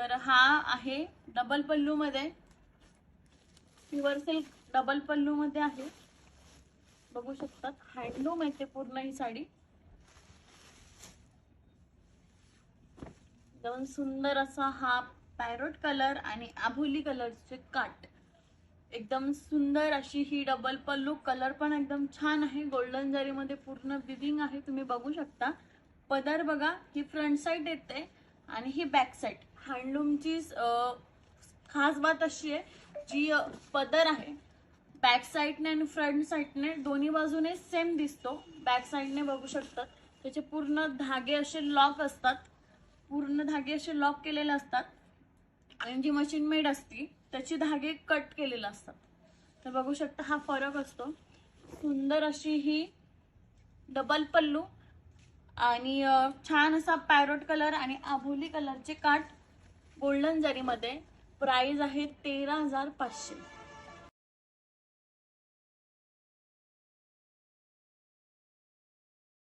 तर हा आहे डबल पल्लू मध्ये प्युअर सिल्क डबल पल्लू मध्ये आहे. बघू शकतात. हँडलूम येते पूर्ण ही साडी. दोन सुंदर असा हा पॅरोट कलर आणि आभोली कलरचे काट एकदम सुंदर अशी ही डबल पल्लू. कलर पण एकदम छान आहे. गोल्डन जरीमध्ये पूर्ण विविंग आहे. तुम्ही बघू शकता. पदर बघा ही फ्रंट साईड येते. आणि ही बॅक साईड हँडलूमची खास बात अशी आहे जी पदर आहे. बॅक साईडने आणि फ्रंट साईडने दोन्ही बाजूने सेम दिसतो. बॅक साईडने बघू शकतात. त्याचे पूर्ण धागे असे लॉक असतात. पूर्ण धागे असे लॉक केलेले असतात. आणि जी मशीन मेड असती त्याचे धागे कट केलेले असतात. तर बघू शकता हा फरक असतो. सुंदर अशी ही डबल पल्लू आणि छान असा पॅरोट कलर आणि आभोली कलरचे काठ गोल्डन जरीमध्ये. प्राईज आहे तेरा हजार पाचशे.